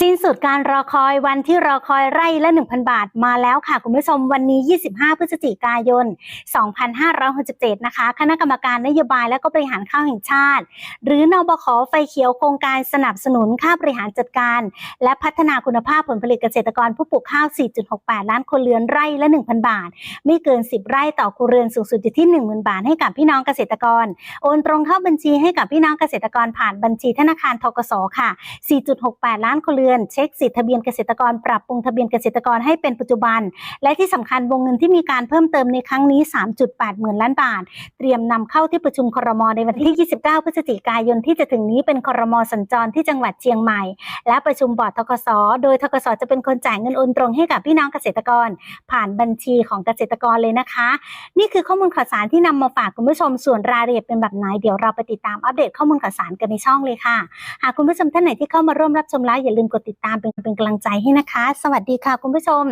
สิ้นสุดการรอคอยวันที่รอคอยไร่ละ 1,000 บาทมาแล้วค่ะ คุณผู้ชมวันนี้ 25 พฤศจิกายน 2567 นะคะ คณะกรรมการนโยบายและก็บริหารข้าวแห่งชาติ หรือนบขไฟเขียวโครงการสนับสนุนค่าบริหารจัดการ และพัฒนาคุณภาพผลผลิตเกษตรกรผู้ปลูกข้าว 4.68 ล้านคนเรือนไร่ละ 1,000 บาท ไม่เกิน 10 ไร่ต่อครัวเรือนสูงสุดอยู่ที่ 10,000 บาทให้กับพี่น้องเกษตรกร โอนตรงเข้าบัญชีให้กับพี่น้องเกษตรกรผ่านบัญชีธนาคารทกสค่ะ 4.68 ล้านครัวเรือน เช็คสิทธิทะเบียนเกษตรกร ปรับปรุงทะเบียนเกษตรกรให้เป็นปัจจุบัน และที่สำคัญวงเงินที่มีการเพิ่มเติมในครั้งนี้ 3.8 หมื่นล้านบาท เตรียมนำเข้าที่ประชุมครมในวันที่ 29 พฤศจิกายนที่จะถึงนี้เป็นครมสัญจรที่จังหวัดเชียงใหม่ และประชุมบอร์ดทกสโดยทกสจะเป็นคนจ่ายเงินโอนตรงให้กับพี่น้องเกษตรกร ผ่านบัญชีของเกษตรกรเลยนะคะ นี่คือข้อมูลข่าวสารที่นำมาฝากคุณผู้ชมส่วนรายละเอียดเป็นแบบไหนเดี๋ยวเราไปติดตามอัปเดตข้อมูลข่าวสารกันในช่องเลยค่ะหากคุณผู้ชมท่านไหนที่เข้ามาร่วมรับชมไลฟ์อย่าลืมกดติดตามเป็นเป็นกำลังใจให้นะคะ สวัสดีค่ะคุณผู้ชม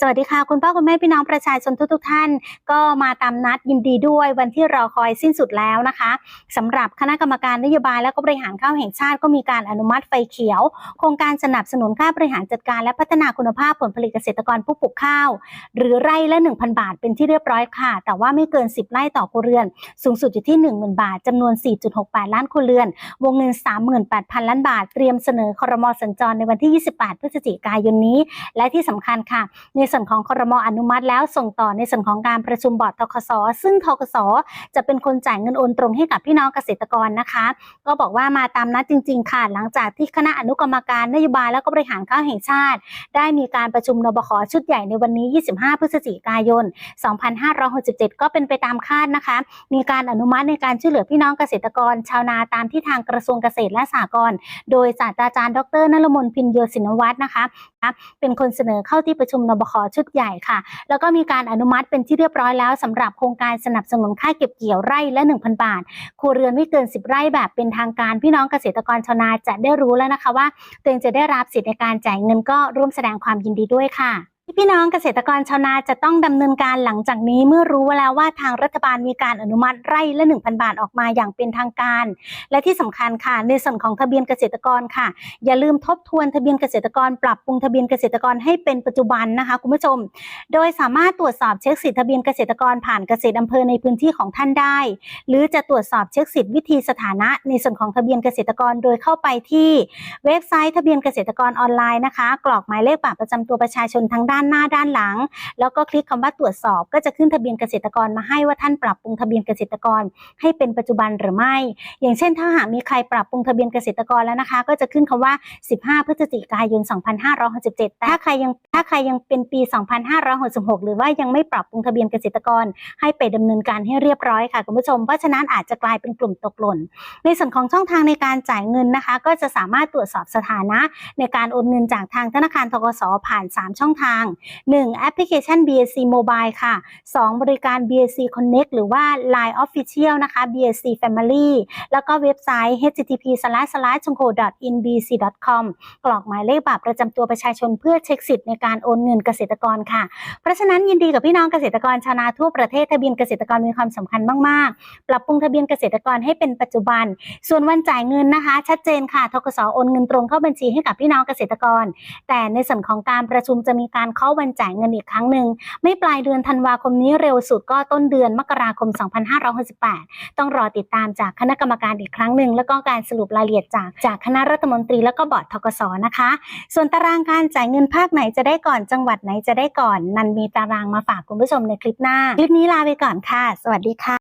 สวัสดีค่ะ คุณพ่อคุณแม่พี่น้องประชาชนทุกๆท่าน ก็มาตามนัดยินดีด้วยวันที่รอคอยสิ้นสุดแล้วนะคะสำหรับคณะกรรมการนโยบายและก็บริหารข้าวแห่งชาติก็มีการอนุมัติไฟเขียว โครงการสนับสนุนค่าบริหารจัดการและพัฒนาคุณภาพผลผลิตเกษตรกรผู้ปลูกข้าว หรือไร่ละ 1,000 บาทเป็นที่เรียบร้อยค่ะ แต่ว่าไม่เกิน 10 ไร่ต่อครัวเรือน สูงสุดอยู่ที่ 10,000 บาทจำนวน 4.68 ล้านครัวเรือน วงเงิน 38,000 ล้านบาท เตรียมเสนอครมสัญจรในวันที่ 28 พฤศจิกายนนี้ และที่สำคัญค่ะ ในส่วนของคอรมอนุมัติแล้วส่งต่อในส่วนของการประชุมบอร์ดทกสซึ่งทกสจะเป็นคนจ่ายเงินโอนตรงให้กับพี่น้องเกษตรกรนะคะ ก็บอกว่ามาตามนัดจริง ๆ ค่ะ หลังจากที่คณะอนุกรรมการนโยบายและก็บริหารข้าวแห่งชาติ ได้มีการประชุมนบขชุดใหญ่ในวันนี้ 25 พฤศจิกายน 2567 ก็เป็นไปตามคาดนะคะ มีการอนุมัติในการช่วยเหลือพี่น้องเกษตรกร ชาวนาตามที่ทางกระทรวงเกษตรและสหกรณ์โดยศาสตราจารย์ ดรนรมนพินโยสินวัฒน์นะคะ เป็นคนเสนอเข้าที่ประชุมนบคชุดใหญ่ค่ะ แล้วก็มีการอนุมัติเป็นที่เรียบร้อยแล้วสำหรับโครงการสนับสนุนค่าเก็บเกี่ยวไร่ละ 1,000 บาท ครัวเรือนไม่เกิน 10 ไร่แบบเป็นทางการพี่น้องเกษตรกรชาวนาจะได้รู้แล้วนะคะว่าตัวเองจะได้รับสิทธิในการจ่ายเงินก็ร่วมแสดงความยินดีด้วยค่ะ พี่น้องเกษตรกรชาวนาจะต้องดำเนินการหลังจากนี้เมื่อรู้แล้วว่าทางรัฐบาลมีการอนุมัติไร่ละ 1,000 บาทออกมาอย่างเป็นทางการ และที่สำคัญค่ะในส่วนของทะเบียนเกษตรกรค่ะ อย่าลืมทบทวนทะเบียนเกษตรกร ปรับปรุงทะเบียนเกษตรกรให้เป็นปัจจุบันนะคะคุณผู้ชม โดยสามารถตรวจสอบเช็คสิทธิทะเบียนเกษตรกรผ่านเกษตรอำเภอในพื้นที่ของท่านได้ หรือจะตรวจสอบเช็คสิทธิวิธีสถานะ ในส่วนของทะเบียนเกษตรกรโดยเข้าไปที่เว็บไซต์ทะเบียนเกษตรกรออนไลน์นะคะ กรอกหมายเลขบัตรประจำตัวประชาชนทั้งด้านานหน้าด้านหลัง แล้วก็คลิกคำว่าตรวจสอบก็จะขึ้นทะเบียนเกษตรกรมาให้ว่าท่านปรับปรุงทะเบียนเกษตรกรให้เป็นปัจจุบันหรือไม่ อย่างเช่น ถ้าหากมีใครปรับปรุงทะเบียนเกษตรกรแล้วนะคะ ก็จะขึ้นคำว่า 15 พฤศจิกายน 2567 ถ้าใครยังถ้าใครยังเป็นปี 2566 หรือว่ายังไม่ปรับปรุงทะเบียนเกษตรกร ให้ไปดำเนินการให้เรียบร้อยค่ะคุณผู้ชม เพราะฉะนั้นอาจจะกลายเป็นกลุ่มตกหล่น ในส่วนของช่องทางในการจ่ายเงินนะคะ ก็จะสามารถตรวจสอบสถานะ ในการโอนเงินจากทางธนาคารทกสผ่าน 3 ช่องทาง 1. แอปพลิเคชัน BSC Mobile ค่ะ 2. บริการ BSC Connect หรือว่า Line Official นะคะ BSC Family แล้วก็เว็บไซต์ http c h o n k o in bc com กรอกหมายเลขบัตรประจำตัวประชาชนเพื่อเช็คสิทธิ์ในการโอนเงินเกษตรกรค่ะ เพราะฉะนั้นยินดีกับพี่น้องเกษตรกรชาวนาทั่วประเทศทะเบียนเกษตรกรมีความสำคัญมาก ๆ ปรับปรุงทะเบียนเกษตรกรให้เป็นปัจจุบัน ส่วนวันจ่ายเงินนะคะ ชัดเจนค่ะทกสโอนเงินตรงเข้าบัญชีให้กับพี่น้องเกษตรกร แต่ในส่วนของการประชุมจะมีการเข้าวันจ่ายเงินอีกครั้งหนึ่งไม่ปลายเดือนธันวาคมนี้เร็วสุดก็ต้นเดือนมกราคม 2568 ต้องรอติดตามจากคณะกรรมการอีกครั้งหนึ่งแล้วก็การสรุปรายละเอียดจากจากคณะรัฐมนตรีแล้วก็บอร์ดทกสนะคะ ส่วนตารางการจ่ายเงินภาคไหนจะได้ก่อนจังหวัดไหนจะได้ก่อน นันมีตารางมาฝากคุณผู้ชมในคลิปหน้า คลิปนี้ลาไปก่อนค่ะ สวัสดีค่ะ